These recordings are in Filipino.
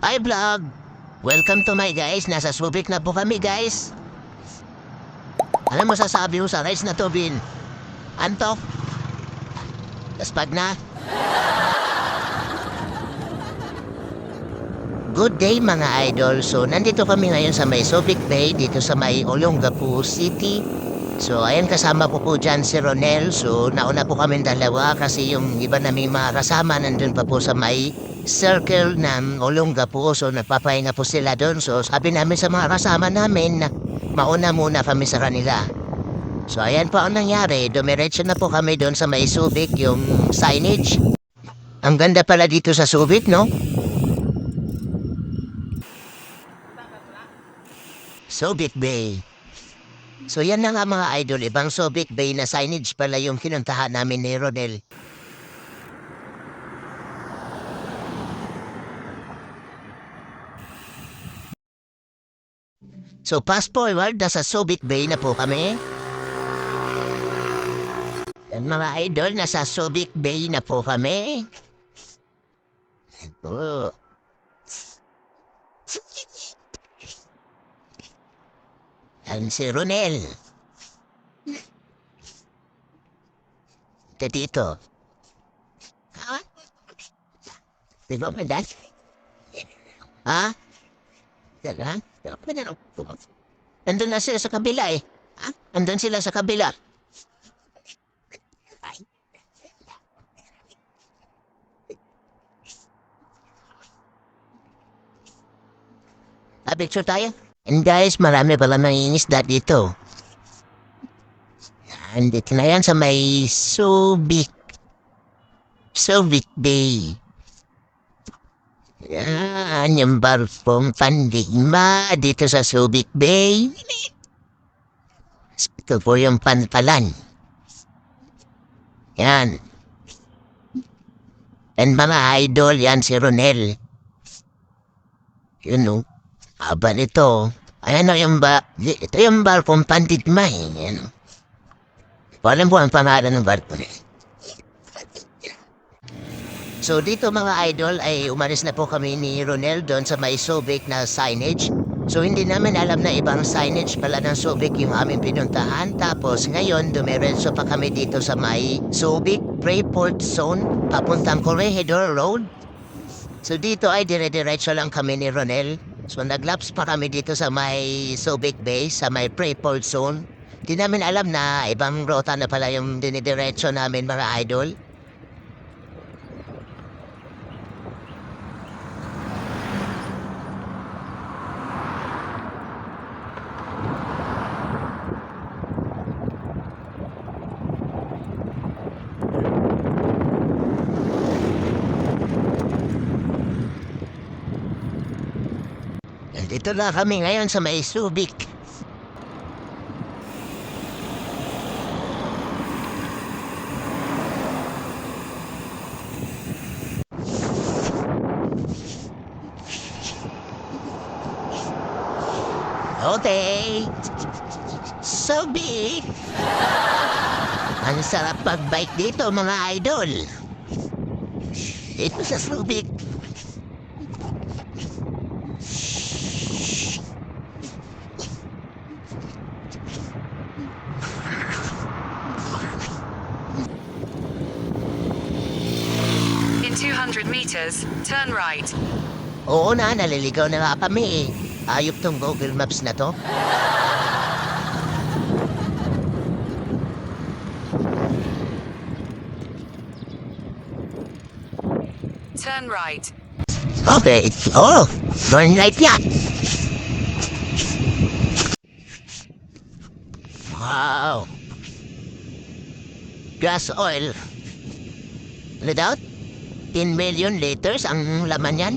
Hi vlog! Welcome to my guys. Nasa Subic na po kami guys. Ano mo sasabi mo sa rice na to, Bin? Anto? Taspag na? Good day mga idol. So, nandito kami ngayon sa may Subic Bay, dito sa may Olongapo City. So, ayan kasama ko po dyan si Ronel. So, nauna po kami dalawa kasi yung iba naming mga kasama nandun pa po sa may circle ng Olongapo. So, nagpapahinga po sila doon. So, sabi namin sa mga kasama namin na mauna muna kami sa kanila. So, ayan po ang nangyari. Dumiretso na po kami doon sa may Subic, yung signage. Ang ganda pala dito sa Subic, no? Subic Bay. So yan na nga mga idol, ibang Subic Bay na signage pala yung kinuntahan namin ni Ronel. So fast forward, nasa Subic Bay na po kami. Yan mga idol, nasa Subic Bay na po kami. Oh. Yan si Ronel. Ito dito. Ha? Di ba dat? Ha? Tala? Andun na sila sa kabila eh. Ha? Andun sila sa kabila. Ah, picture tayo? And guys, marami pala nangingisda dito. Yan, dito na yan sa may Subic. Subic Bay. Yan, yung barpong pandigma dito sa Subic Bay. Ito po yung pantalan. Yan. And mga idol, yan si Ronel. Yun o. Aba nito. Ayan o yung ba... Ito yung barkong pandigma eh. Yan o. Paano po ang pangalan ng barko niya? So dito mga idol ay umalis na po kami ni Ronel doon sa may Subic na signage. So hindi namin alam na ibang signage pala ng Subic yung aming pinuntahan. Tapos ngayon dumiretso pa kami dito sa may Subic Prayport Zone papuntang Corregidor Road. So dito ay dire-diretso lang kami ni Ronel. So naglaps pa kami dito sa may Subic Bay, sa may Prayport Zone. Di namin alam na ibang rota na pala yung dinidiretso namin mga idol. Nandito na kami ngayon sa may Subic. Okay. Subic. Ang sarap pag-bike dito mga idol. Ito sa Subic. Meters, turn right. Oo na, naliligaw na nga kami eh. Ayop tong Google Maps na to. Turn right. Okay. Oh, going right yan. Wow. Gas oil. Ano daw? 10 million liters ang laman yan.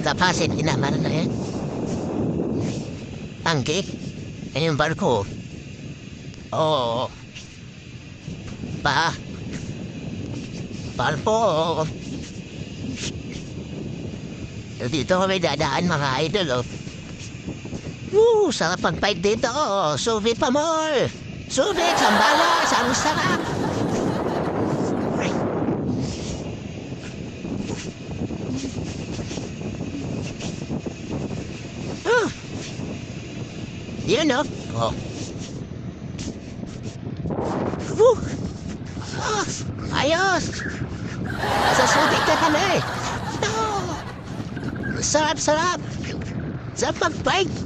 Capacity naman na yan. Tangke. Ayun yung barko. Oo. Pa. Barko. Dito kami dadaan mga idol, oh. Woo, sarap pag-fight dito, oh. Suvit pa more. Suvit, sambalas, ang Yun o. Oh. Woo! Ah, ayos! Sa sudik na kami! No! Sarap, sarap! Sarap mag-bike!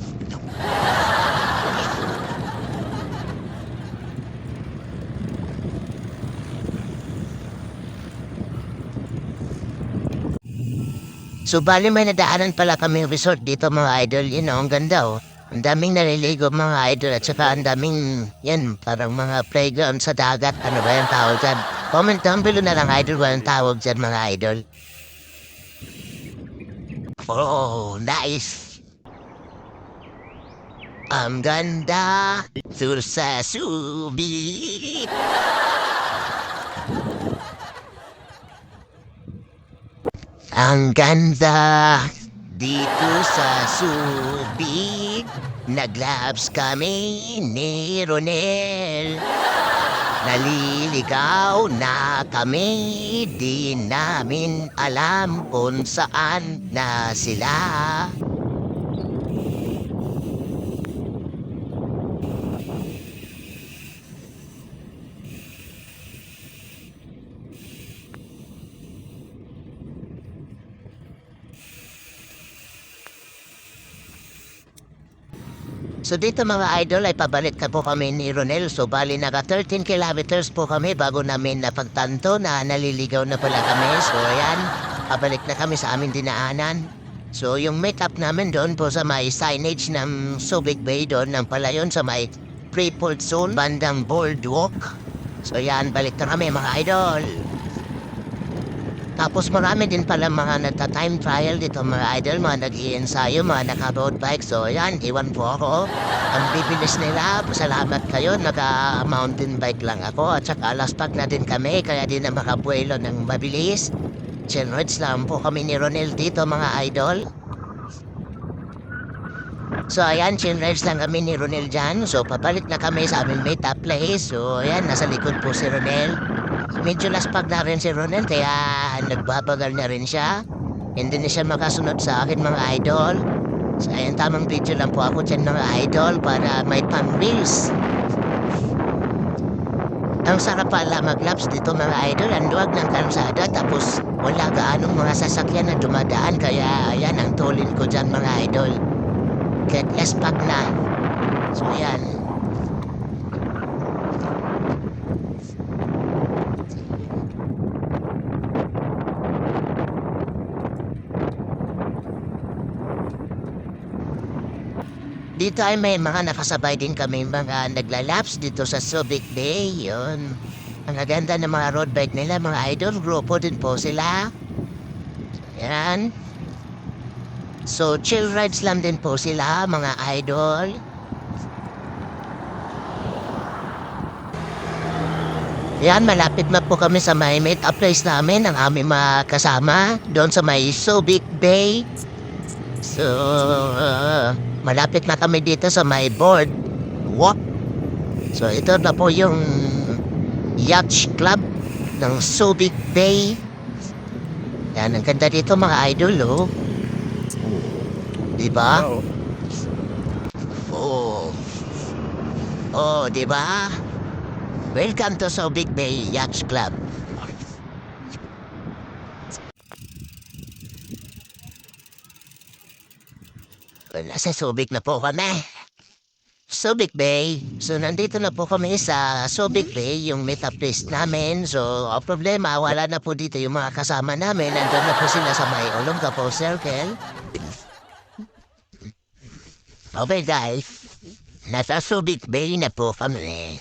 So bali may nadaanan pala kami resort dito mga idol. You know, ang ganda oh. Ang daming naliligo mga idol at saka ang daming, yan, parang mga playground sa dagat. Ano ba yung tawag dyan? Comment down below na lang idol kung anong tawag dyan mga idol. Oh, nice! Ang ganda! Sursa subit! Ang ganda dito sa Subic. Naglabs kami ni Ronel. Naliligaw na kami, di namin alam kung saan na sila. So dito mga idol ay pabalik ka po kami ni Ronel. So bali naga 13 kilometers po kami bago namin napagtanto na naliligaw na pala kami. So ayan, pabalik na kami sa aming dinaanan. So yung meet up namin doon po sa may signage ng Subic Bay doon ng pala yun sa may Freeport Zone bandang Boardwalk. So yan, balik na kami mga idol. Tapos marami din pala mga nagta-time trial dito mga idol, mga nag ensayo mga naka-road bike. So yan, iwan po ako. Ang bibilis nila, salamat kayo, naka-mountain bike lang ako. At saka last pack na din kami, kaya din na makabuelo ng mabilis. Chinrides lang po kami ni Ronel dito mga idol. So ayan, chinrides lang kami ni Ronel dyan. So papalit na kami sa aming meet-up place. So ayan, nasa likod po si Ronel. Medyo laspag na rin si Ronel kaya nagbabagal na rin siya. Hindi na siya makasunod sa akin mga idol. So ayan, tamang video lang po ako dyan mga idol para may pang reels. Ang sarap pala maglaps dito mga idol, ang luwag ng kalsada tapos wala gaanong mga sasakyan na dumadaan kaya ayan ang tulin ko dyan mga idol. Get less pack na. So ayan. Dito ay may mga nakasabay din kami mga naglalaps dito sa Subic Bay. Yun. Ang ganda ng mga road bike nila, mga idol. Grupo din po sila. Yan. So, chill rides lang din po sila, mga idol. Yan, malapit na po kami sa may meet-up place namin, ang aming mga kasama, doon sa may Subic Bay. So, uh, malapit na kami dito sa may board. Walk. So, ito na po yung yacht club ng Subic Bay. Yan, ang ganda dito mga idol, oh. Di ba? Oh. Oh, di ba? Welcome to Subic Bay Yacht Club. Nasa Subic na po kami. Subic Bay. So, nandito na po kami sa Subic Bay, yung place namin. So, ang problema, wala na po dito yung mga kasama namin. Nandun na po sila sa may Olongapo Circle. Okay, guys. Nasa Subic Bay na po kami.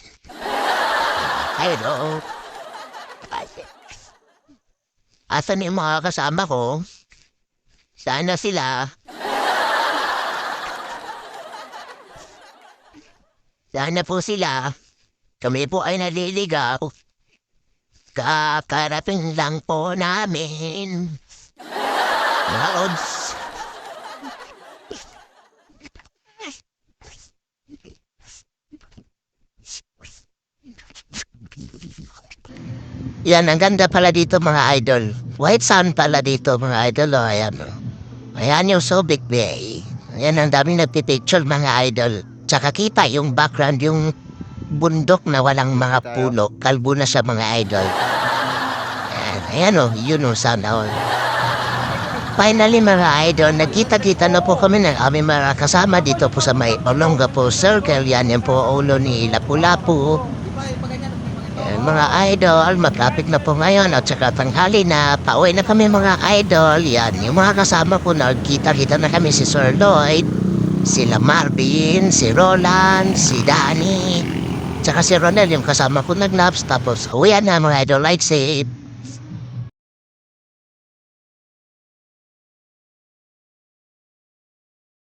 Hello. Asan yung mga kasama ko? Sana sila? Sana po sila. Kami po ay naliligaw. Kakarapin lang po namin. Mga odds. Yan, ang ganda pala dito mga idol. White sun pala dito mga idol. O, ayan. o. Ayan yung Subic Bay. Ayan, ang daming nagpipicture mga idol. Tsaka kita yung background, yung bundok na walang mga puno. Kalbo na siya mga idol. Ayan, o, yun o, sana all. Finally mga idol, nagkita-kita na po kami ng aming mga kasama dito po sa may Olongapo Circle. Yan yung po ulo ni Lapu-Lapu. Mga idol, matraffic na po ngayon at saka tanghali na pauwi na kami mga idol. Yan, yung mga kasama ko nagkita-kita na kami si Sir Lloyd, sila Marvin, si Roland, si Danny, tsaka si Ronel yung kasama ko naglaps. Tapos uwi na mga idol, like safe.